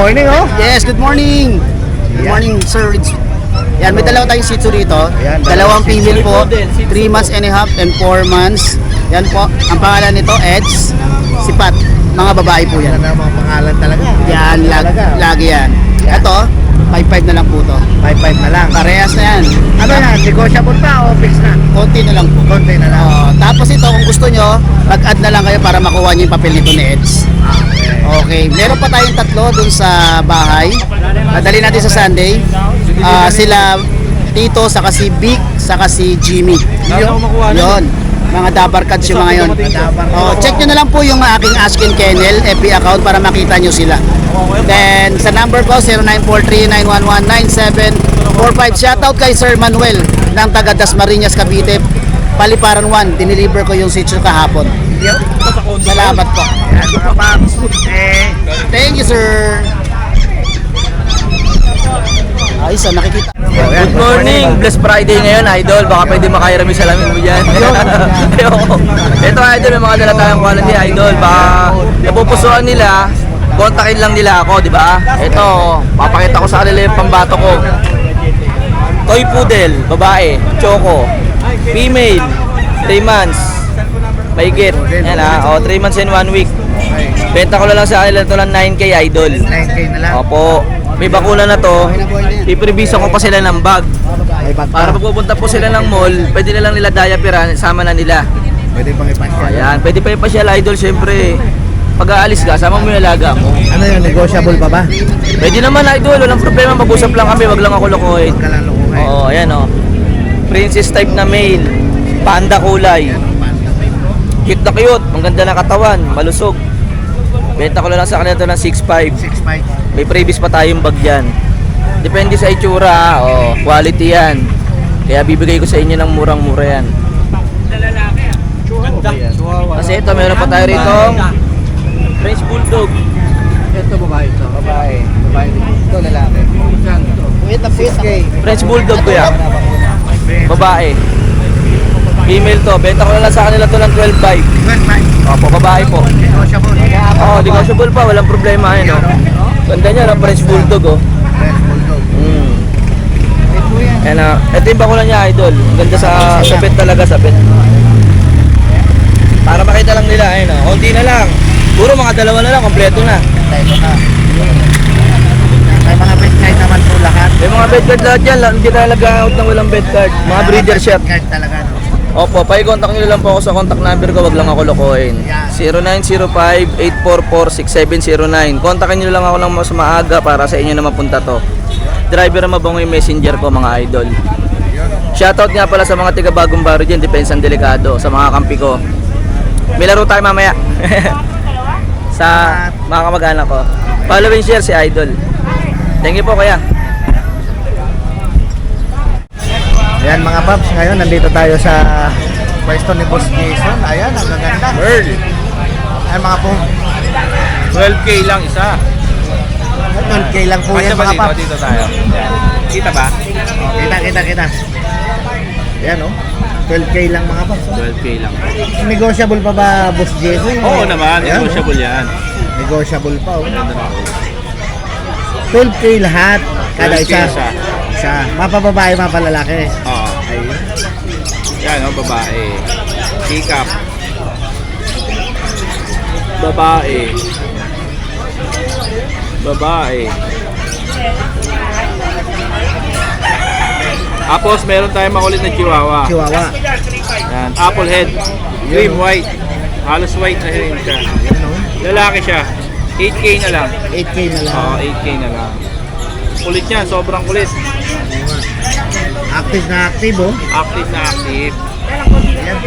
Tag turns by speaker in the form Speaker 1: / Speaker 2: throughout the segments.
Speaker 1: morning oh.
Speaker 2: Yes, good morning. Good morning, Sir Rich. Yan, may dalawa tayong Shih Tzu rito.
Speaker 1: Yan,
Speaker 2: Dalawang female po. 3 months and a half and 4 months. Yan po. Ang pangalan nito, Eds. Si Pat. Mga babae po
Speaker 1: Yan
Speaker 2: yan.
Speaker 1: ang mga pangalan talaga.
Speaker 2: Yan, lag, lagi. Yan. Ito, 5-5 na lang po to.
Speaker 1: 5-5 na lang.
Speaker 2: Parehas na yan.
Speaker 1: Ano yan? Negotiable pa o fix na?
Speaker 2: Konti na lang po.
Speaker 1: Konti na lang.
Speaker 2: Oh, tapos ito, kung gusto nyo, mag-add na lang kayo para makuha nyo yung papel nito ni Eds.
Speaker 1: Ah, okay.
Speaker 2: Okay, meron pa tayong tatlo dun sa bahay. Madali natin sa Sunday. Ah, sila Tito, saka si Vic, saka si Jimmy.
Speaker 1: Yun.
Speaker 2: Yun. Mga dabar cards yung mga yun. Oh, check nyo na lang po yung aking Askin Kennel FB account para makita nyo sila. Then, sa number ko, 0943-911-9745. Shoutout kay Sir Manuel ng taga Dasmariñas, Cavite. Paliparan 1, diniliver ko yung sitio kahapon. Salamat po. Thank you, sir. Ayos, ah, nakikita.
Speaker 3: Good morning! Bless Friday ngayon, idol. Baka pwede makairam yung salamin mo dyan. Ayoko. Ito, idol, may mga dala tayong quality, idol. Baka napupusuan nila, kontakin lang nila ako, di ba? Ito, papakita ko sa kanila yung pambato ko. Toy Poodle, babae, Choco, female, 3 months, mahigit. Yan ha, oh, 3 months and 1 week. Benta ko na lang sa kanila ito ng 9K, idol.
Speaker 1: 9K na lang.
Speaker 3: Opo, may bakuna na to. Ipribisa ko pa sila ng bag. Para
Speaker 1: pa.
Speaker 3: pag pupunta po sila ng mall, pwede na lang nila diaperan, sama na nila.
Speaker 1: Pwede pang ipasyal.
Speaker 3: Ayan, pwede pa yung pasyal idol, syempre. Pag aalis ka, sama mo yung alaga mo.
Speaker 1: Ano yun? Negotiable pa ba?
Speaker 3: Pwede naman idol, walang problema, mag-usap lang kami, wag lang ako lokohin.
Speaker 1: Ka lang lukuhin.
Speaker 3: Oo, ayan o. Princess type na male, panda kulay. Cute na cute, ang ganda ng katawan, malusog. Benta ko na lang sa kanila ito ng 6'5".
Speaker 1: 6'5".
Speaker 3: May previous pa tayong bag dyan. Depende sa itsura, oh, quality yan. Kaya bibigay ko sa inyo ng murang-mura yan. Kasi ito, meron pa tayo rito. French Bulldog.
Speaker 1: Ito babae ito. Babae. Babae Ito lalaki.
Speaker 2: Wait, wait.
Speaker 1: 6K.
Speaker 3: French Bulldog ko yan. Babae. Female to. Benta ko na lang sa kanila to ng 12.5.
Speaker 1: 12
Speaker 3: Opo, babae po.
Speaker 1: Negotiable.
Speaker 3: Oo, oh, pa. Walang problema yun, oh. Ganda niya, no? French Bulldog, oh.
Speaker 1: French Bulldog.
Speaker 3: Mm. Yan na. Ito yung bakulan niya, idol. Ganda sa sabit talaga, sabit. Para makita lang nila, ayun oh. Konti na lang. Puro mga dalawa na lang, kompleto na.
Speaker 1: Ito na. May mga bed night naman po lahat.
Speaker 3: May mga bed card lahat yan. Hindi tayo nag-out ng walang bed card. Mga breeder shop.
Speaker 1: Card talaga no.
Speaker 3: Opo, pa-contact nyo lang po ako sa contact number ko. Wag lang ako lokohin.
Speaker 1: Yan.
Speaker 3: 0905-844-6709. Kontakin nyo lang ako ng mas maaga para sa inyo na mapunta to. Driver na mabango yung messenger ko, mga idol. Shoutout nga pala sa mga tiga bagong baro dyan, Depensa Delikado, sa mga kampi ko. May laro tayo mamaya. sa mga kamag-anak ko. Follow and share si Idol. Thank you po kaya.
Speaker 1: Ayan mga paps, ngayon nandito tayo sa pwesto ni Boss Jason. Ayan, ang gaganda.
Speaker 4: Pearl.
Speaker 1: Ayan mga po,
Speaker 4: 12K lang isa.
Speaker 1: 12K lang po
Speaker 4: Kasi
Speaker 1: yan mga
Speaker 4: dito?
Speaker 1: paps.
Speaker 4: Dito tayo. Kita ba?
Speaker 1: Oh, kita, kita, kita. Ayan oh, 12K lang mga paps. oh.
Speaker 4: 12K lang.
Speaker 1: Negotiable pa ba Boss Jason?
Speaker 4: Oo naman,
Speaker 1: Ayan,
Speaker 4: negotiable yan.
Speaker 1: Negotiable pa oh.
Speaker 4: Ganda na.
Speaker 1: 12K lahat. Kada
Speaker 4: 12K
Speaker 1: isa.
Speaker 4: isa.
Speaker 1: Isa. Mapababae, mapalalaki.
Speaker 4: Oo.
Speaker 1: Ayun.
Speaker 4: Yan, oh, babae. Sikap. Babae. Babae. Tapos meron tayong makulit na chihuahua.
Speaker 1: Chihuahua.
Speaker 4: Yan, apple head. Cream white. Halos white na rin siya.
Speaker 1: Oh.
Speaker 4: Lalaki siya. 8K na lang.
Speaker 1: 8K na lang.
Speaker 4: Oo, 8K na lang. Kulit yan, sobrang kulit.
Speaker 1: Active na active oh.
Speaker 4: Active na active.
Speaker 1: Ayan.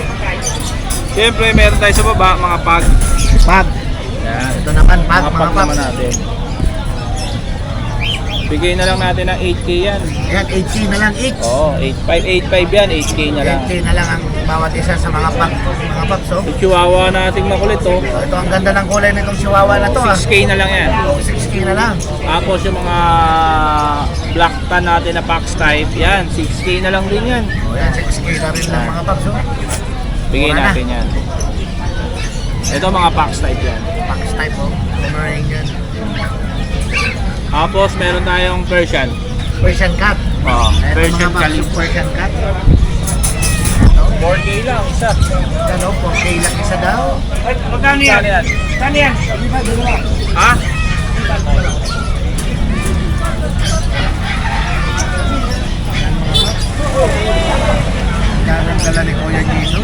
Speaker 4: Siyempre, meron tayo sa baba, mga pag.
Speaker 1: Pag.
Speaker 4: Yan.
Speaker 1: Ito naman, pag
Speaker 4: Mga
Speaker 1: mga
Speaker 4: pag naman natin. Bigay na lang natin ng 8K yan.
Speaker 1: Ayan, 8K na lang each.
Speaker 4: Oo, 8.5, 8.5 yan, 8K na lang.
Speaker 1: 8K na lang ang bawat isa sa mga pag mga paps oh.
Speaker 4: Yung chihuahua nating makulit oh.
Speaker 1: So, ito ang ganda ng kulay nitong chihuahua na to ah.
Speaker 4: 6K na lang yan.
Speaker 1: 6K na lang.
Speaker 4: Tapos yung mga black tan natin na Pax type, yan, 6K na lang din yan.
Speaker 1: O yan, 6K na rin lang mga paps oh.
Speaker 4: Bigay
Speaker 1: Mura na.
Speaker 4: natin yan. Ito mga packs type yan.
Speaker 1: Box type oh. Pomeranian.
Speaker 4: Tapos meron tayong Persian.
Speaker 1: Persian cat.
Speaker 4: Oh,
Speaker 1: Ito
Speaker 4: Persian
Speaker 1: mga box
Speaker 4: Caliph.
Speaker 1: yung Persian cat.
Speaker 4: 4K lang isa.
Speaker 1: Ano, 4K lang isa daw.
Speaker 4: Ay, magkano yan? Magkano yan? Ha?
Speaker 1: Yan ang dala ni Kuya Jason.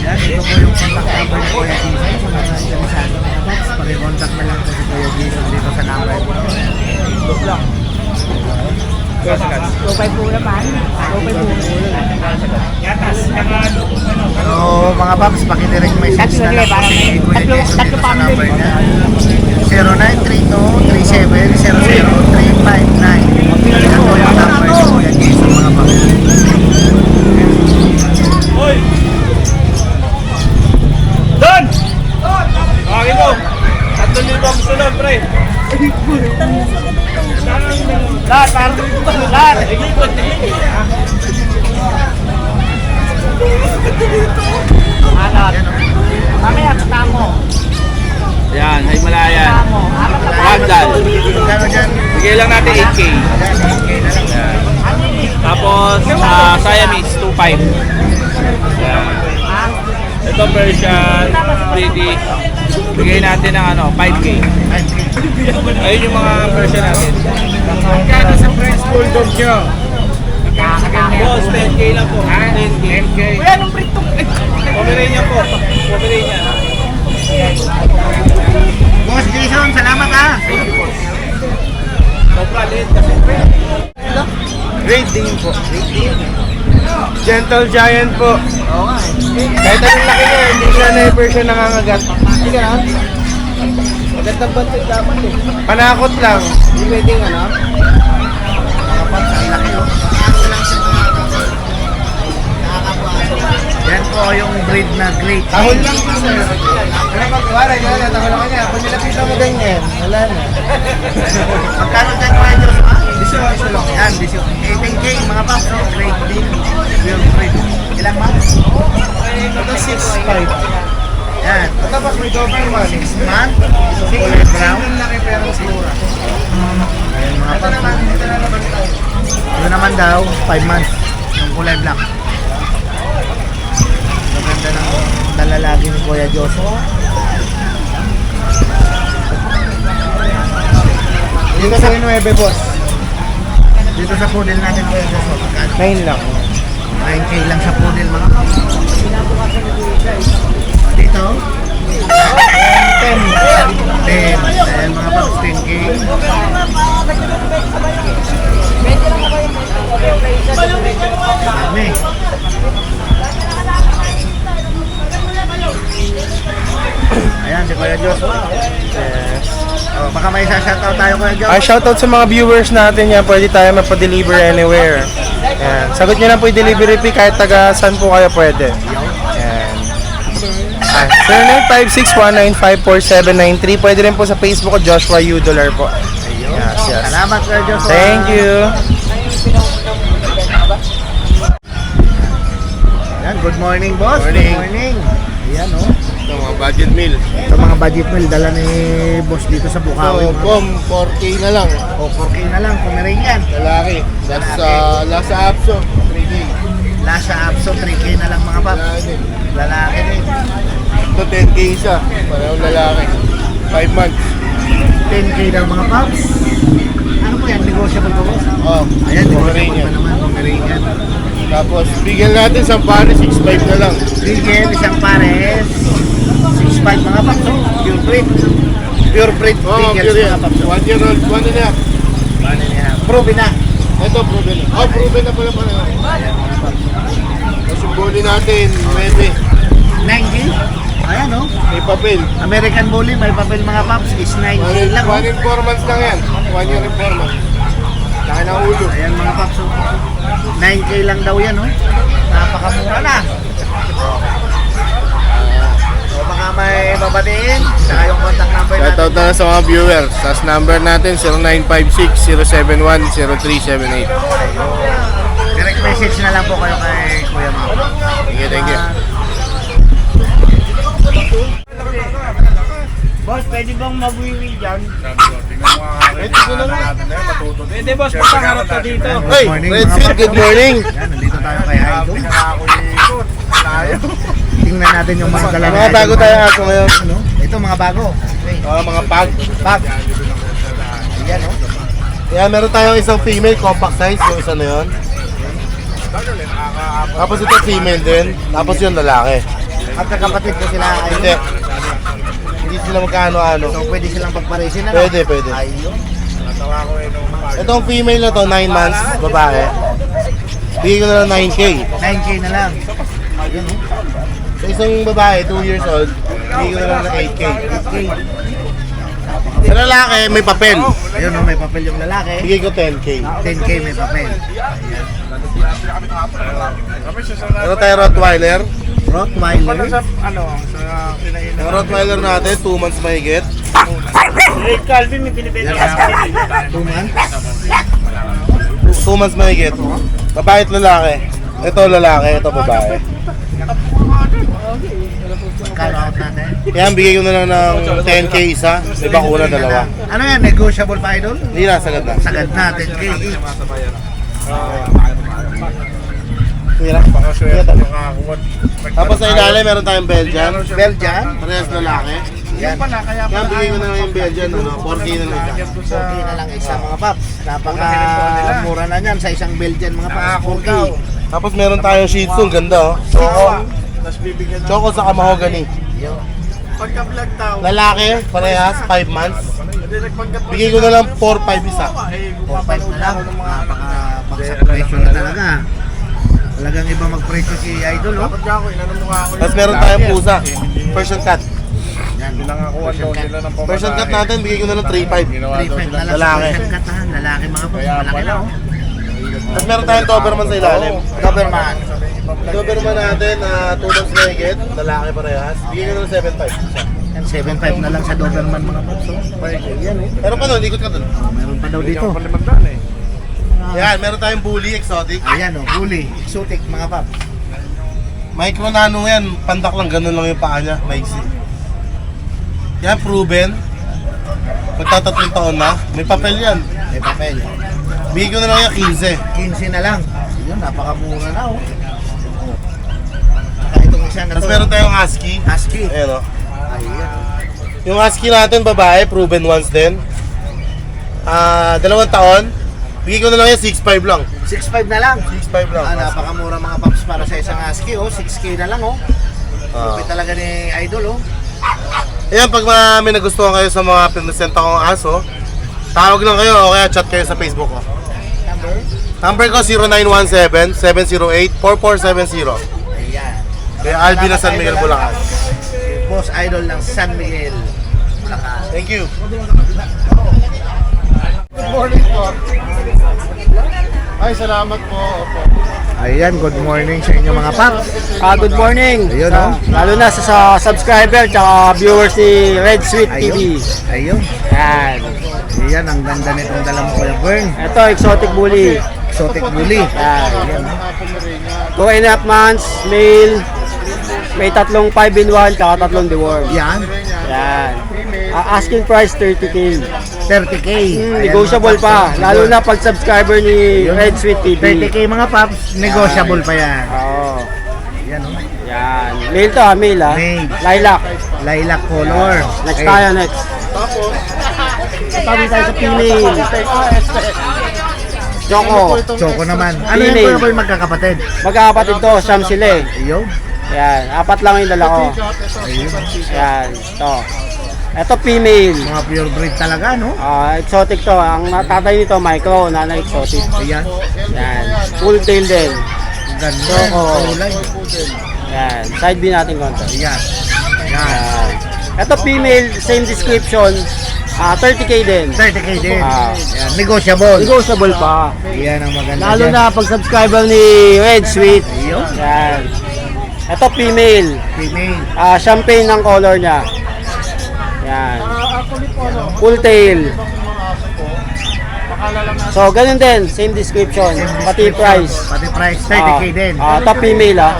Speaker 1: Yan, ito po yung contact number ni Kuya Jason. Sa mga interesado mga box, pag-contact na lang po si Kuya Jason dito sa number.
Speaker 4: Lang. Persian.
Speaker 1: So, mga paps, pakidirect message na lang po si Kuya Jason dito sa number niya. 0932-3700-359. Yan po yung number ni Kuya Jason, mga paps.
Speaker 4: Bigay lang natin 8K.
Speaker 1: Yan, 8K na lang.
Speaker 4: Tapos, sa Siamese, 2.5. Yan. Ito Persian, British. Bigay natin ng ano, 5K.
Speaker 1: 5K.
Speaker 4: Ayun yung mga Persian natin.
Speaker 1: Magkano sa French Bulldog nyo?
Speaker 4: Boss, 10K lang po. 10K.
Speaker 1: 10K.
Speaker 4: Kuya, anong breed to? Pomeranian po. Pomeranian.
Speaker 1: Boss Jason, salamat ah.
Speaker 4: Sobra liit kasi.
Speaker 5: Great Dane po. Gentle Giant po.
Speaker 1: Oo nga eh.
Speaker 5: Kahit anong laki niya, hindi siya never siya nangangagat. Hindi ka na? Magandang bantay dapat eh. Panakot lang. Hindi pwedeng ano?
Speaker 1: Paps, ang laki oh. Ako lang sa mga nakakapuaso. Yan po yung breed na great.
Speaker 5: Tahol lang po sir. Ano pag wala niya, natahol ako niya. Pag nilapitan mo ganyan, wala na.
Speaker 1: Magkano dyan kuya Diyos? Ah?
Speaker 5: Iso, iso lang.
Speaker 1: Yan, 18K mga paps. No? Great deal. Pure breed. Ilang months?
Speaker 5: Ito 6'5".
Speaker 1: Yan.
Speaker 5: Ito pag may Doberman.
Speaker 1: 6 months. Kulay brown.
Speaker 5: Ang laki pero mura.
Speaker 1: Ayan mga paps. Ito naman daw, 5 months. Yung kulay black. Maganda ng dalalagi ni Kuya Joshua.
Speaker 5: Dito sa 9 boss.
Speaker 1: Dito sa poodle natin Kuya Joshua. Magkano?
Speaker 5: 9 lang.
Speaker 1: 9K lang sa poodle mga paps. Dito? 10. 10. Ayan mga paps, 10K. Dami. Ayan, si Kuya Joshua.
Speaker 5: Yes.
Speaker 1: Oh, baka may isa-shoutout tayo Kuya Joshua.
Speaker 5: Ah, shoutout sa mga viewers natin yan. Pwede tayo mapadeliver anywhere. Yan. Sagot nyo lang po yung delivery fee kahit taga saan po kayo pwede. Yan. Ah, 0956-195-4793. Pwede rin po sa Facebook ko, Joshua U. Dollar po. Yes, yes.
Speaker 1: Salamat Kuya Joshua.
Speaker 5: Thank you.
Speaker 1: Yan, good morning boss.
Speaker 5: Morning.
Speaker 1: Good morning. Ayan oh.
Speaker 5: Budget meal.
Speaker 1: Ito mga budget meal dala ni boss dito sa Bukawi. mga-
Speaker 5: bom, 4K na lang.
Speaker 1: O, 4K na lang, Pomeranian.
Speaker 5: Lalaki.
Speaker 1: That's,
Speaker 5: uh, Lasa Apso, 3K.
Speaker 1: Lasa Apso, 3K na lang mga paps. Lalaki din.
Speaker 5: Ito 10K isa. Parehong lalaki. 5 months.
Speaker 1: 10K daw mga paps. Ano po yan? Negotiable po boss?
Speaker 5: Oh,
Speaker 1: Ayan, negotiable pa naman. Pomeranian.
Speaker 5: Tapos, bigyan natin sa pare 6.5 na lang.
Speaker 1: Bigel, isang pares. 6.5 mga paps. oh. Pure breed. Pure breed.
Speaker 5: Oh, pure
Speaker 1: mga paps. oh.
Speaker 5: 1 year old, 1 and a half.
Speaker 1: Ano niya? Proven na.
Speaker 5: Ito, proven na. Oh, proven na pala pala. Bully natin, 9.
Speaker 1: 9K? Ayan oh.
Speaker 5: May papel.
Speaker 1: American Bully, may papel mga paps. Is 9K
Speaker 5: 1
Speaker 1: lang oh.
Speaker 5: in 4 months lang yan. 1 year in 4 months. Laki ng ulo.
Speaker 1: Ayan mga paps. oh. 9K lang daw yan, oh. Napakamura na. So baka may babatiin, saka yung contact number natin.
Speaker 5: Shoutout na sa mga viewers. Tapos number natin 0956-071-0378.
Speaker 1: Direct message na lang po kayo kay Kuya Mama.
Speaker 5: Thank you, thank you.
Speaker 4: Boss, pwede bang magwiwi dyan?
Speaker 5: Pwede ko na lang.
Speaker 4: Pwede boss, pagkakarot ka dito.
Speaker 5: Hey,
Speaker 1: morning,
Speaker 5: Red good morning.
Speaker 1: Yan, nandito tayo kay Idol. Tingnan natin yung mga dala
Speaker 5: Mga bago tayo aso ngayon.
Speaker 1: Ano? Ito mga bago.
Speaker 5: Ah, mga pag.
Speaker 1: Pag. Ayan, oh.
Speaker 5: Kaya meron tayong isang female compact size, yung isa na yun. Tapos ito female din, tapos yung lalaki.
Speaker 1: Magkakapatid ko sila,
Speaker 5: Hindi.
Speaker 1: Idol.
Speaker 5: Hindi sila magkano-ano.
Speaker 1: So, pwede silang pagparisin, ano?
Speaker 5: Pwede, pwede.
Speaker 1: Ayun.
Speaker 5: Itong female na to, 9 months, babae. Bigay ko na lang 9K.
Speaker 1: 9K na lang. Ayun, oh.
Speaker 5: Sa isang babae, 2 years old, bigay ko na lang ng 8K.
Speaker 1: 8K.
Speaker 5: Sa lalaki, may papel.
Speaker 1: Ayun, oh, may papel yung lalaki.
Speaker 5: Bigay ko 10K.
Speaker 1: 10K may papel.
Speaker 5: Ano tayo Rottweiler?
Speaker 1: Rottweiler.
Speaker 4: Ano, sa kinain
Speaker 5: Ang Rottweiler natin, 2 months mahigit.
Speaker 4: Red Calvin, may pinipili ka sa
Speaker 1: Two months.
Speaker 5: 2 months mahigit. Babae at lalaki. Ito lalaki, ito babae.
Speaker 1: Magkano out natin?
Speaker 5: Yan, bigay ko na lang ng 10K isa. May bakuna, dalawa.
Speaker 1: Ano yan? Negotiable pa, Idol?
Speaker 5: Hindi na, sagad na.
Speaker 1: Sagad na, 10K each.
Speaker 5: Tira. Tapos sa ilalim, meron tayong Belgian.
Speaker 1: Belgian.
Speaker 5: Parehas lalaki.
Speaker 1: Yan.
Speaker 5: Yan, bigay ko na lang yung Belgian. Ano, 4K na lang isa.
Speaker 1: 4K na lang isa mga paps. Napaka-mura na yan sa isang Belgian mga paps. 4K.
Speaker 5: Tapos meron tayong Shih Tzu, ganda oh. Choco. Choco sa mahogany.
Speaker 1: Yo.
Speaker 5: Lalaki, parehas, 5 months. Bigay ko na lang 4-5 isa.
Speaker 1: 4-5 na lang. Napaka-baksak presyo na talaga. Talagang iba mag-presyo si Idol, oh.
Speaker 5: Tapos meron tayong pusa, Persian cat.
Speaker 1: Yan. Persian cat.
Speaker 5: Persian cat natin, bigay ko na lang 3-5.
Speaker 1: 3-5 na lang
Speaker 5: Lalaki.
Speaker 1: cat, ha. Lalaki mga paps. Malaki na, oh.
Speaker 5: Tapos meron tayong Doberman sa ilalim.
Speaker 1: Doberman.
Speaker 5: Doberman natin, uh, 2 months mahigit, lalaki parehas. Bigay ko na lang 7-5.
Speaker 1: Yan, 7.5 na lang sa Doberman mga paps. oh. Yan, oh.
Speaker 5: Pero pa nun, ikot ka dun.
Speaker 1: Meron pa daw dito.
Speaker 5: Yan, meron tayong bully, exotic.
Speaker 1: Ayan, oh. Bully. Exotic mga paps.
Speaker 5: Micro nano yan, pandak lang, ganun lang yung paa niya, maiksi. Yan, proven. Magtatatlong taon na, may papel yan.
Speaker 1: May papel.
Speaker 5: Bigay ko na lang yung 15.
Speaker 1: 15 na lang. Yun, napakamura na, oh. Oh. Isa na
Speaker 5: Tapos
Speaker 1: to.
Speaker 5: meron tayong husky.
Speaker 1: Husky.
Speaker 5: Ayan o.
Speaker 1: Ayan.
Speaker 5: Yung husky natin, babae, proven once din. Ah, dalawang taon. Bigay ko na lang yung 6'5 lang.
Speaker 1: 6.5 na lang.
Speaker 5: 6'5 lang.
Speaker 1: Ah, napakamura mga paps para sa isang husky, oh. 6K na lang, oh.
Speaker 5: Ah.
Speaker 1: Lupit talaga ni Idol, oh.
Speaker 5: Ayan, pag ma- may nagustuhan kayo sa mga pinresenta kong aso, tawag lang kayo o kaya chat kayo sa Facebook ko.
Speaker 1: Number?
Speaker 5: Number ko 0917-708-4470.
Speaker 1: Ayan.
Speaker 5: Kaya Alvin na San Miguel, Bulacan.
Speaker 1: Si Boss Idol ng San Miguel. Bulacan.
Speaker 5: Thank you. Ay, salamat po. Opo.
Speaker 1: Ayan, good morning sa inyo mga paps.
Speaker 6: Ah, good morning.
Speaker 1: Ayun,
Speaker 6: Sa-
Speaker 1: oh.
Speaker 6: Lalo na sa, sa subscriber tsaka viewers ni Red Sweet TV.
Speaker 1: Ayun. Ayun.
Speaker 6: Yan.
Speaker 1: Ayan, ang ganda nitong dala mo Kuya Bern.
Speaker 6: Ito, exotic bully.
Speaker 1: Exotic bully.
Speaker 6: Yan. Two and a half months, male. May tatlong 5 in 1 tsaka tatlong deworm.
Speaker 1: Yan.
Speaker 6: Yan. Ah, asking price 30k.
Speaker 1: 30k.
Speaker 6: Hmm,
Speaker 1: Ayan,
Speaker 6: negotiable
Speaker 1: mga
Speaker 6: pa.
Speaker 1: paps.
Speaker 6: Lalo na pag subscriber ni. Red Sweet TV.
Speaker 1: 30k mga paps, negotiable pa yan.
Speaker 6: Oo.
Speaker 1: Yan oh.
Speaker 6: Yan. Male to ha, male ha.
Speaker 1: Male.
Speaker 6: Lilac.
Speaker 1: Lilac color.
Speaker 6: Next tayo, next. Tabi tayo sa female. Choco.
Speaker 1: Choco naman. Ano yung
Speaker 6: Female.
Speaker 1: Kuya Bern magkakapatid?
Speaker 6: Magkakapatid to, siyam sila eh.
Speaker 1: Ayun.
Speaker 6: Yan, apat lang yung dala ko.
Speaker 1: Ayun.
Speaker 6: Yan, to. Ito female.
Speaker 1: Mga pure breed talaga, no?
Speaker 6: Ah, exotic to. Ang tatay nito, micro, nanay exotic.
Speaker 1: Ayan.
Speaker 6: Yan. Full tail din.
Speaker 1: Ganda.
Speaker 6: Choco.
Speaker 1: Kulay.
Speaker 6: Yan. Side B natin konti.
Speaker 1: Ayan. Ayan.
Speaker 6: Yan. Ito female, same description. Ah, 30k din.
Speaker 1: 30k din.
Speaker 6: Ah.
Speaker 1: Ayan. Negotiable.
Speaker 6: Negotiable pa.
Speaker 1: Yan ang maganda
Speaker 6: Lalo
Speaker 1: dyan.
Speaker 6: na pag subscriber ni Red Sweet.
Speaker 1: Ayun.
Speaker 6: Yan. Ito female.
Speaker 1: Female.
Speaker 6: Ah, champagne ng color niya. Yan. Full tail. So, ganun din. Same description. Pati price.
Speaker 1: Pati price. 30k din.
Speaker 6: Ah, ito female ah.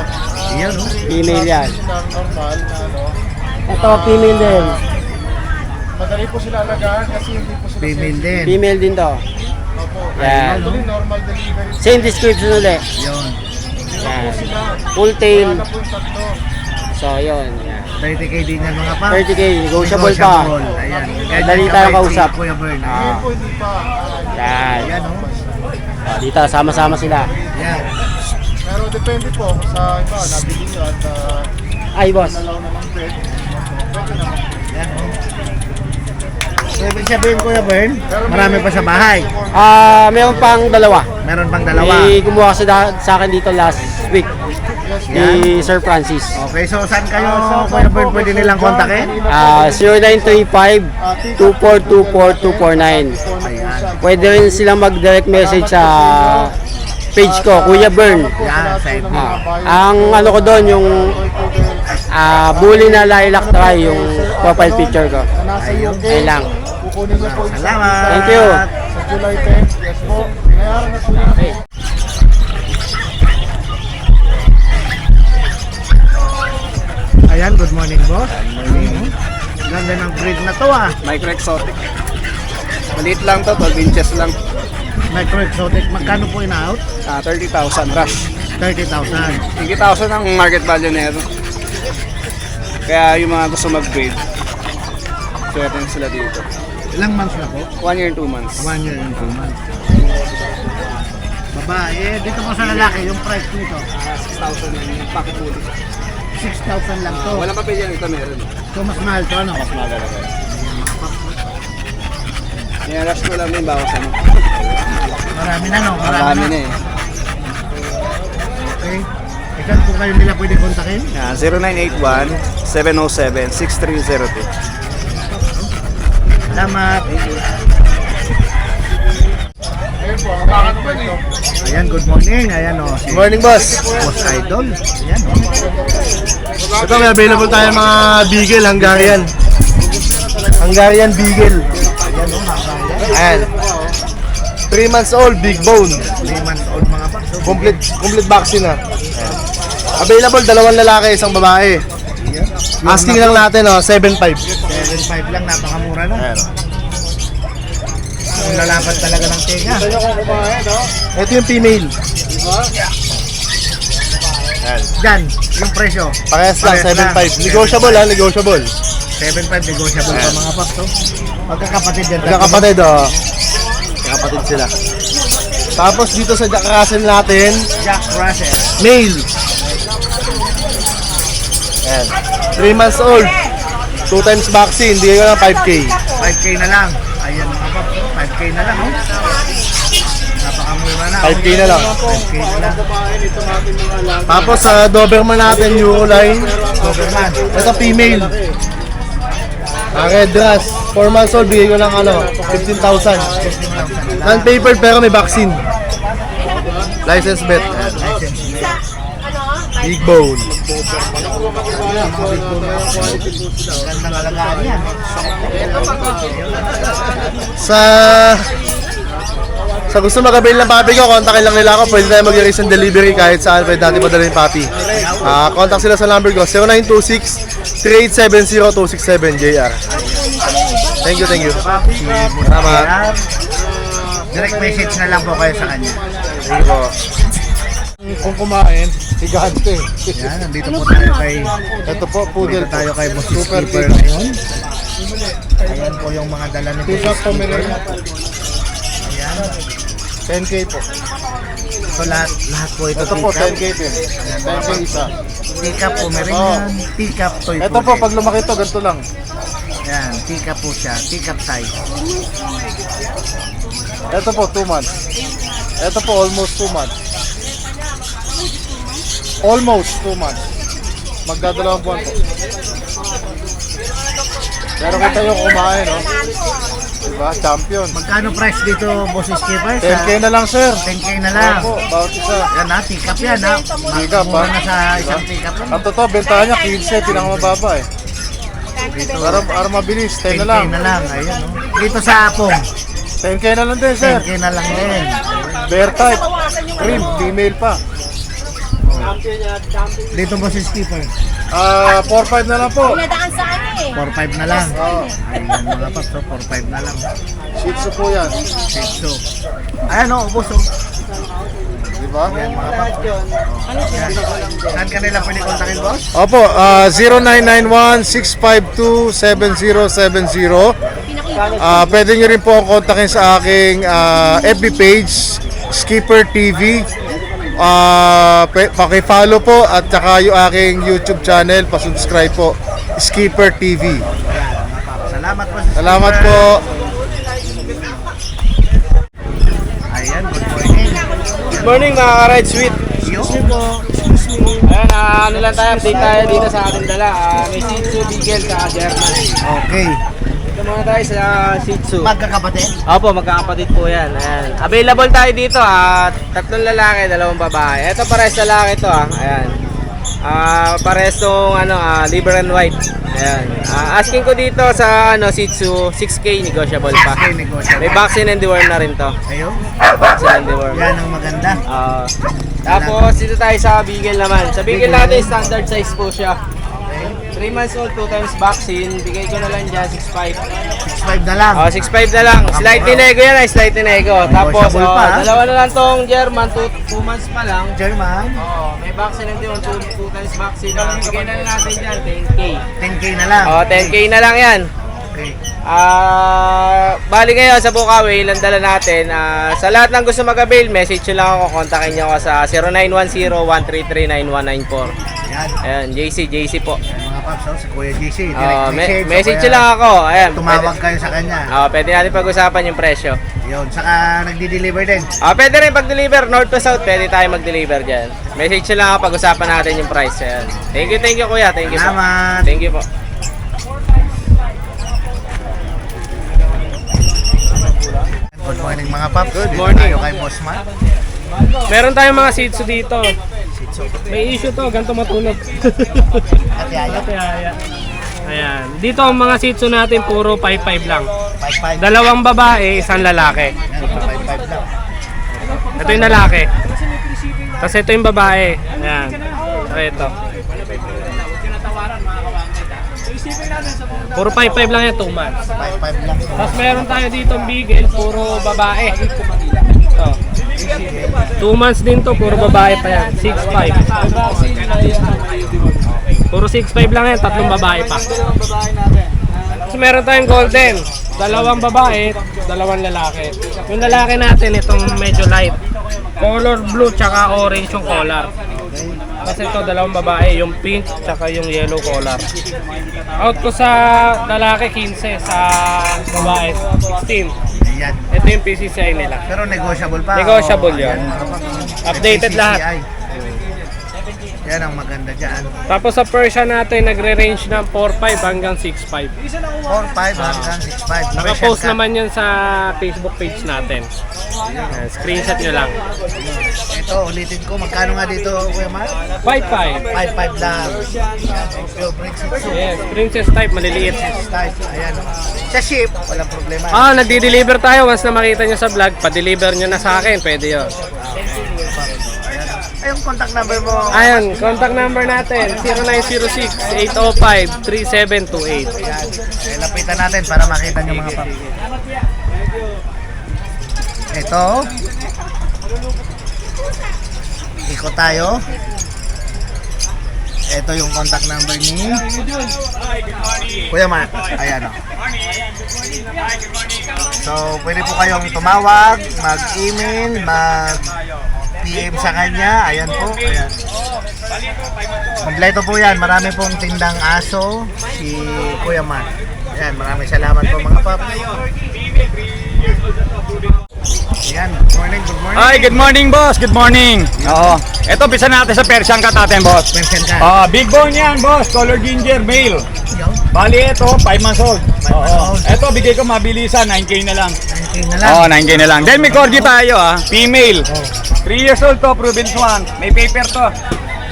Speaker 1: Ayan, no?
Speaker 6: Female yan. Ito female din.
Speaker 5: Madali po sila alagaan kasi hindi po sila
Speaker 1: Female din.
Speaker 6: Female din to. Yan.
Speaker 5: Actually, normal delivery
Speaker 6: Same description ulit.
Speaker 1: Yun.
Speaker 6: Yan. Full tail. So, yun. Yan.
Speaker 1: 30k din yan mga pa.
Speaker 6: 30k, negotiable pa.
Speaker 1: Ayan.
Speaker 6: Dali tayo kausap.
Speaker 1: Si Kuya Bern.
Speaker 6: Ah,
Speaker 5: Po, hindi pa.
Speaker 6: yan.
Speaker 1: Ayan oh.
Speaker 6: Oh, dito, sama-sama sila.
Speaker 1: Yan.
Speaker 5: Pero depende po sa iba, nabili nyo at uh,
Speaker 6: Ay, boss.
Speaker 5: nalaw na lang. Pwede naman.
Speaker 1: Yan oh. So, ibig sabihin Kuya Bern, marami pa sa bahay.
Speaker 6: Ah, meron pang dalawa.
Speaker 1: Meron pang dalawa.
Speaker 6: May kumuha sa, sa akin dito last week. Ni Sir Francis.
Speaker 1: Okay, so saan kayo, Kuya Bern, pwede nilang kontakin?
Speaker 6: Ah, 0935-2424-249.
Speaker 1: Ayan.
Speaker 6: Pwede rin silang mag-direct message sa page ko, Kuya Bern.
Speaker 1: Yan, FB.
Speaker 6: Ah, ang ano ko doon, yung ah, bully na lilac try, yung profile picture ko.
Speaker 1: Ayun.
Speaker 6: Ayun lang.
Speaker 5: Kukunin nyo po yung
Speaker 1: Salamat.
Speaker 6: Thank you.
Speaker 5: sa July 10. Yes po. Ngayon na po yun.
Speaker 1: Ayan, good morning, boss. Morning. Ganda ng breed na to ah.
Speaker 7: Micro exotic. Maliit lang to, 12 inches lang.
Speaker 1: Micro exotic. Magkano po in-out?
Speaker 7: Ah, 30,000 rush.
Speaker 1: 30,000.
Speaker 7: 30,000 ang market value nito. Kaya yung mga gusto mag-breed, swerte sila dito.
Speaker 1: Ilang months na po?
Speaker 7: 1 year and 2 months.
Speaker 1: One year and two months. Babae, eh, dito po sa lalaki, yung price nito,
Speaker 7: 6,000 lang yung pocket bully.
Speaker 1: 6,000 lang to.
Speaker 7: Walang papel yan, ito meron.
Speaker 1: So, mas mahal to, ano?
Speaker 7: Mas mahal talaga. Nilarush ko lang din bawas ano.
Speaker 1: Marami na, no?
Speaker 7: Marami na eh.
Speaker 1: Okay. Ikan po kayo nila pwede kontakin?
Speaker 7: Yan, 0981-707-6302.
Speaker 1: Salamat. Ayan, good morning. Ayan, oh. Si
Speaker 5: Morning, boss.
Speaker 1: Boss Idol. Ayan, oh.
Speaker 5: Ito, may available tayo mga Beagle, Hungarian. Hungarian Beagle. Ayan. 3 months old, big bone.
Speaker 1: 3 months old mga pa.
Speaker 5: Complete complete vaccine na. Ayan. Available, dalawang lalaki, isang babae. Asking lang natin, oh, 7.5.
Speaker 1: 7.5 lang, napakamura na.
Speaker 5: Ayan.
Speaker 1: Ang lalaban talaga ng tega.
Speaker 5: Ito yung female. Ayan.
Speaker 1: Diyan, yung presyo.
Speaker 5: Parehas lang,
Speaker 1: Parehas lang.
Speaker 5: 7.5. Negotiable ha, negotiable.
Speaker 1: 7.5 negotiable pa mga paps. Oh. Magkakapatid yan.
Speaker 5: Magkakapatid, oh. Magkakapatid sila. Tapos dito sa Jack Russell natin,
Speaker 1: Jack Russell.
Speaker 5: male. Ayan. 3 months old. 2 times vaccine, hindi ko lang 5K.
Speaker 1: 5K na lang. Ayan mga paps. oh. 5K na lang. Oh. Napakamura na.
Speaker 5: 5K na lang.
Speaker 1: 5K na lang.
Speaker 5: Tapos sa Doberman natin, Euroline.
Speaker 1: Doberman.
Speaker 5: Ito female. Ang red dress. 4 months old, bigay ko lang ano, 15,000. Non-papered pero may vaccine. License bet. Big bone.
Speaker 1: Gandang alagaan yan.
Speaker 5: Sa sa gusto mag-avail ng papi ko, kontakin lang nila ako. Pwede tayo mag-erase ng delivery kahit saan pwede natin padala yung papi. Ah, contact sila sa number ko, 0926-3870-267 JR. Thank you, thank you. Salamat.
Speaker 1: Direct message na lang po kayo sa kanya.
Speaker 5: Thank you po. Kung kumain, higante.
Speaker 1: Yan, nandito po tayo kay
Speaker 5: Ito po,
Speaker 1: Dito
Speaker 5: poodle po.
Speaker 1: tayo kay Boss
Speaker 5: Super big.
Speaker 1: ngayon. Ayan po yung mga dala ni Boss
Speaker 5: Pomeranian.
Speaker 1: Ayan.
Speaker 5: 10k po.
Speaker 1: So lahat, lahat po ito
Speaker 5: Ito po,
Speaker 1: teacup.
Speaker 5: 10k din. 10k isa.
Speaker 1: Teacup po, Meridian. Teacup toy
Speaker 5: Ito po, pag lumaki to, ganito lang.
Speaker 1: Yan, teacup po siya. Teacup size.
Speaker 5: Ito po, 2 months. Ito po, almost 2 months. Almost 2 months. Magdadalawang buwan po. Pero kita yung kumain, no? Diba? Champion.
Speaker 1: Magkano price dito, Boss Skipper? Sa
Speaker 5: 10k na lang, sir.
Speaker 1: 10k na lang.
Speaker 5: Opo, bawat isa.
Speaker 1: Yan ha, teacup yan ha.
Speaker 5: Teacup,
Speaker 1: Mura
Speaker 5: ha?
Speaker 1: na sa isang teacup. yan.
Speaker 5: Ang totoo, bentahan niya, 15, pinakamababa eh. Para, para mabilis, 10 na
Speaker 1: 10k
Speaker 5: lang.
Speaker 1: na lang. Ayun, no? Dito sa Apong,
Speaker 5: 10k na lang din, sir.
Speaker 1: 10k na lang din.
Speaker 5: Bear type. Cream, female pa.
Speaker 1: Dito, Boss Skipper.
Speaker 5: Ah, 4-5 na lang po.
Speaker 8: Nadaan sa ano eh.
Speaker 1: 4-5 na lang. Ayan mga paps, so 4-5 na lang.
Speaker 5: Shih Tzu po yan.
Speaker 1: Shih Tzu. Ayan o, ubos o.
Speaker 5: Di ba?
Speaker 1: Ayan mga. Ayan. Saan ka nila pwede kontakin, boss?
Speaker 5: Opo, ah, 0991-652-7070. Ah, pwede nyo rin po akong kontakin sa aking ah, FB page, Skipper TV. Ah, pe- paki-follow po at saka yung aking YouTube channel, pa-subscribe po, Skipper TV.
Speaker 1: Salamat po sa
Speaker 5: Salamat
Speaker 1: skipper.
Speaker 5: po.
Speaker 1: Ayan, good morning.
Speaker 9: Good morning mga ka-ride sweet.
Speaker 1: Yo.
Speaker 9: Ayan, ah, ano lang tayo, update tayo dito sa ating dala. Ah, may Shih Tzu, Beagle, sa German.
Speaker 1: Okay.
Speaker 9: Ito muna tayo sa Shih Tzu.
Speaker 1: Magkakapatid?
Speaker 9: Opo, magkakapatid po yan. Ayan. Available tayo dito ah. Tatlong lalaki, dalawang babae. Ito pares lalaki to ah. Ayan. Ah, pares tong ano, ah, liver and white. Ayan. Ah, asking ko dito sa ano, Shih Tzu, 6K negotiable pa.
Speaker 1: Okay, negosyo.
Speaker 9: May vaccine and deworm na rin to.
Speaker 1: Ayun.
Speaker 9: Vaccine and deworm.
Speaker 1: Yan ang maganda.
Speaker 9: Ah, tapos dito tayo sa Beagle naman. Sa Beagle natin, standard size po siya. 3 months old, 2 times vaccine. Bigay ko na lang dyan, 6'5".
Speaker 1: 6'5 na lang.
Speaker 9: Oh, 6'5 na lang. Slightly nego yan ay slightly nego. Tapos,
Speaker 1: Negotiable
Speaker 9: oh,
Speaker 1: pa, ha?
Speaker 9: dalawa na lang tong German, 2 months pa lang.
Speaker 1: German,
Speaker 9: Oh, may vaccine hindi 2 times vaccine. Ah, Bigay na lang natin dyan, 10k.
Speaker 1: 10k na lang.
Speaker 9: Oh, 10k na lang yan.
Speaker 1: Okay.
Speaker 9: Ah, bali ngayon sa Bukawi, ilan dala natin. Ah, sa lahat ng gusto mag-avail, message nyo lang ako, kontakin nyo ako sa 0910-133-9194.
Speaker 1: Yan.
Speaker 9: Ayan, JC, JC po.
Speaker 1: Paps, oh, si Kuya. Direct
Speaker 9: Ah, me-
Speaker 1: message. o
Speaker 9: message
Speaker 1: kaya
Speaker 9: nyo lang ako. Ayan,
Speaker 1: Tumawag
Speaker 9: pwede,
Speaker 1: kayo sa kanya.
Speaker 9: Ah, pwede natin pag-usapan yung presyo.
Speaker 1: Yun. Saka nagdi-deliver din.
Speaker 9: Ah, pwede rin pag-deliver, north to south, pwede tayo mag-deliver dyan. Message lang ako, pag-usapan natin yung price. Ayan. Thank you, thank you kuya. Thank you po.
Speaker 1: Salamat.
Speaker 9: Thank you po.
Speaker 1: Good morning mga paps. Good
Speaker 9: morning.
Speaker 1: Tayo kay Boss.
Speaker 10: Meron tayong mga Shih Tzu dito. May issue to, ganito matunog.
Speaker 1: At yaya.
Speaker 10: Kaya, ayan. Dito ang mga Tzu natin puro 5-5 lang.
Speaker 1: 5'5.
Speaker 10: Dalawang babae, isang lalaki.
Speaker 1: 5'5 lang.
Speaker 10: Ito yung lalaki. Tapos ito yung babae. Ayan. Saka ito. Puro 5-5 lang yan, 2 months.
Speaker 1: 5'5 lang.
Speaker 10: Tapos meron tayo dito ang bigel, puro babae. Ito. 2 months din to, puro babae pa yan. 6'5. Puro 6'5 lang yan, tatlong babae pa. Tapos meron tayong golden. Dalawang babae, dalawang lalaki. Yung lalaki natin, itong medyo light. Color blue tsaka orange yung collar. Kasi ito dalawang babae, yung pink tsaka yung yellow collar. Out ko sa lalaki 15, sa babae 16.
Speaker 1: Ayan.
Speaker 10: Ito yung PCCI nila.
Speaker 1: Pero negotiable pa.
Speaker 10: Negotiable yun. Updated lahat.
Speaker 1: Yan ang maganda dyan.
Speaker 10: Tapos sa Persian natin, nagre-range ng 4.5 hanggang 6.5.
Speaker 1: 4'5 hanggang 6'5.
Speaker 10: Nakapost naman yan sa Facebook page natin. Ayan, screenshot nyo lang.
Speaker 1: Ito, ulitin ko. Magkano nga dito, Kuya Matt?
Speaker 10: 5.5.
Speaker 1: 5'5 lang. Pure Brix
Speaker 10: Yes, princess type, maliliit.
Speaker 1: type. Ayan. Sa ship, walang problema.
Speaker 10: Ah, nagdi-deliver tayo. Once na makita nyo sa vlog, pa-deliver nyo na sa akin. Pwede yun.
Speaker 1: Ay, yung contact number mo.
Speaker 10: Ayan, contact number natin, 0906-805-3728.
Speaker 1: Ayan. Eh, lapitan natin para makita nyo mga papi. Ito. Ikot tayo. Ito yung contact number ni Kuya Matt. Ayan o. So, pwede po kayong tumawag, mag-email, mag-PM sa kanya. Ayan po. Ayan. Kompleto po yan. Marami pong tindang aso si Kuya Man. Ayan, maraming salamat po mga pap. Ayan, good morning, good morning.
Speaker 11: Hi, good morning boss. Good morning. Oo. Ito bisa natin sa Persian cat natin, boss.
Speaker 1: Mention ka.
Speaker 11: Ah, big bone yan, boss. Color ginger male.
Speaker 1: Yo,
Speaker 11: Bali ito, 5 months old.
Speaker 1: Months
Speaker 11: Oo.
Speaker 1: old.
Speaker 11: Ito bigay ko mabilisan, 9k na lang.
Speaker 1: 19 na lang.
Speaker 11: Oo, 9k na lang. Then may corgi tayo ah, female. 3 years old to, proven swan. May paper to.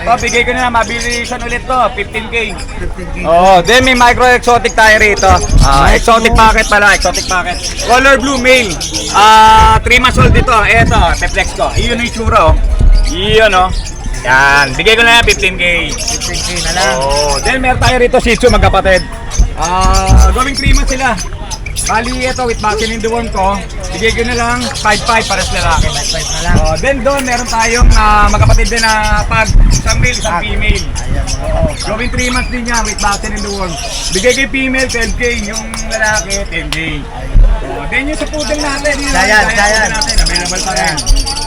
Speaker 11: Ito, bigay ko na lang, mabilisan ulit to, 15k.
Speaker 1: 15K.
Speaker 11: Oo, then may micro exotic tayo rito. Ah, exotic packet pala, exotic packet. Color blue male. Ah, 3 months old dito. Eto, reflex ko. Iyon yung tsura oh. Iyon oh. Yan, bigay ko na yan 15k.
Speaker 1: 15K na lang.
Speaker 11: Oh, then meron tayo rito Shih Tzu magkapatid. Ah, going 3 months sila. Bali, ito, with vaccine in the worm ko, bigay ko na lang 5-5 para sa lalaki.
Speaker 1: 5 na lang.
Speaker 11: Oh, then doon, meron tayong ah, magkapatid din na pag isang male, isang female. Oo. Going 3 months din yan with vaccine in the worm. Bigay kay female, 12K. Yung lalaki, 10K. Oh, then yung sa poodle natin, yung
Speaker 1: giant.
Speaker 11: poodle natin, available pa rin.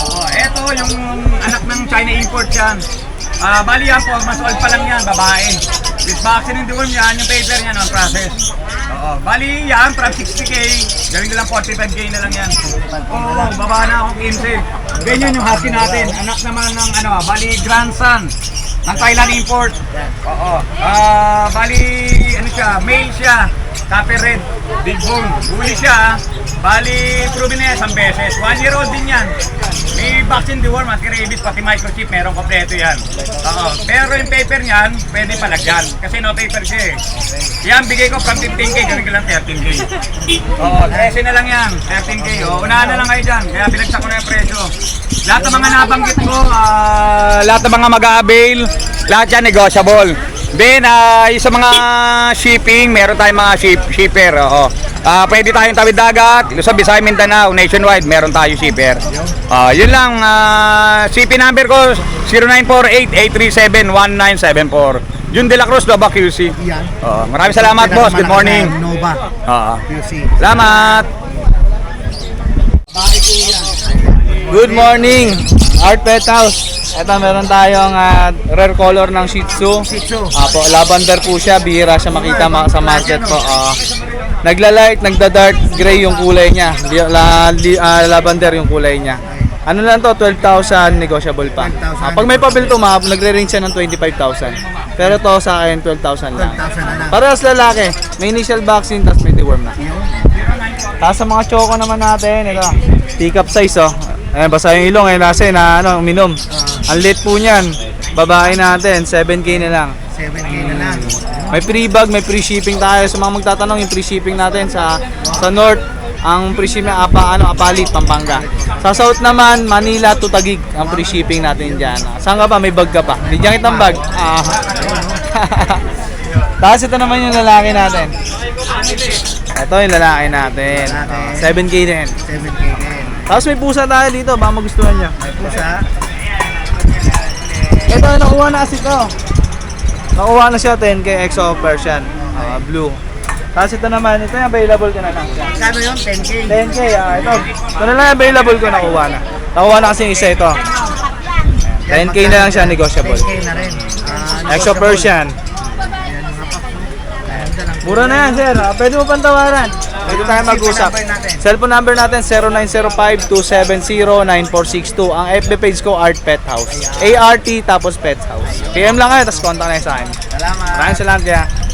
Speaker 11: Oh, eto, yung anak ng China import yan. Ah, bali yan po, mas old pa lang yan, babae. With vaccine in the worm yan, yung paper yan on process. Oo, bali yan, from 60k, gawin ko lang 45k na lang yan. Oo, baba na akong 15. Ganyan yung husky natin, anak naman ng ano, bali grandson ng Thailand import. Oo. Ah, bali ano siya, male siya. Copper red, big bone. Huli siya. Bali, proven na yan isang beses. One year old din yan. May vaccine deworm, at rabies, pati microchip, meron kompleto yan. Oo. Pero yung paper niyan, pwede palagyan. Kasi no paper siya eh. Yan, bigay ko from 15k, gawin ko lang 13k. Oo, 13 na lang yan. 13k. Oo, unahan na lang kayo dyan. Kaya binagsak ko na yung presyo. Lahat ng mga nabanggit ko, ah, lahat ng mga mag-avail, lahat yan negotiable. Then, ah, yung sa mga shipping, meron tayong mga ship, shipper. Oo. Ah, pwede tayong tawid dagat, Luzon, Visayas, Mindanao, nationwide, meron tayo shipper. Ah, yun lang, ah, shipping number ko, 0948-837-1974. Jun De La Cruz, Doba QC.
Speaker 1: Yan.
Speaker 11: Oo, maraming salamat, boss. Good morning.
Speaker 1: Nova.
Speaker 11: Oo.
Speaker 1: QC.
Speaker 11: Salamat.
Speaker 12: Good morning, Art Pet House. Ito, meron tayong ah, rare color ng Shih Tzu.
Speaker 1: Shih Tzu.
Speaker 12: Apo, lavender po siya. Bihira siya makita ma- sa market po. Ah, nagla-light, nagda-dark gray yung kulay niya. La- li- ah, lavender yung kulay niya. Ano lang to, 12,000 negotiable pa.
Speaker 1: 12,000.
Speaker 12: Ah, pag may pabil to, ma, nagre-range siya ng 25,000. Pero to sa akin, 12,000 lang.
Speaker 1: 12,000 na lang.
Speaker 12: Para sa lalaki, may initial vaccine, tapos may deworm na. Tapos sa mga choco naman natin, ito, teacup size oh. Ayan, basa yung ilong, eh, nasa na, ano, uminom. Ang lit po niyan, babae natin, 7K na lang.
Speaker 1: 7K na.
Speaker 12: May free bag, may free shipping tayo. Sa mga magtatanong, yung free shipping natin sa sa North, ang free shipping apa ano Apalit, Pampanga. Sa South naman, Manila to Taguig ang free shipping natin diyan. Saan ka pa? May bag ka pa. Bigyan kitang bag. Ah. Tapos ito naman yung lalaki natin. Ito yung lalaki natin. Ah, 7K din.
Speaker 1: 7K din.
Speaker 12: Tapos may pusa tayo dito, baka magustuhan nyo.
Speaker 1: May pusa.
Speaker 12: Ito, nakuha na kasi ito. Nakuha na siya 10K EXO Persian. ah, blue. Tapos ito naman, ito yung available ko na lang.
Speaker 1: Kano yun? 10K.
Speaker 12: 10K, ah, ito. Ito na lang available ko, nakuha na. Nakuha na kasi isa ito. 10K na lang siya, negotiable.
Speaker 1: 10K na rin. Ah,
Speaker 12: EXO Persian. Mura na yan, sir. Ah, Pwede mo pantawaran. Pwede tayo mag-usap.
Speaker 1: Cellphone number natin.
Speaker 12: Cellphone number natin 0905-270-9462. Ang FB page ko, Art Pet House. A-R-T tapos Pet House. PM lang kayo, tapos contact na sa akin.
Speaker 1: Salamat.
Speaker 12: Maraming salamat kaya.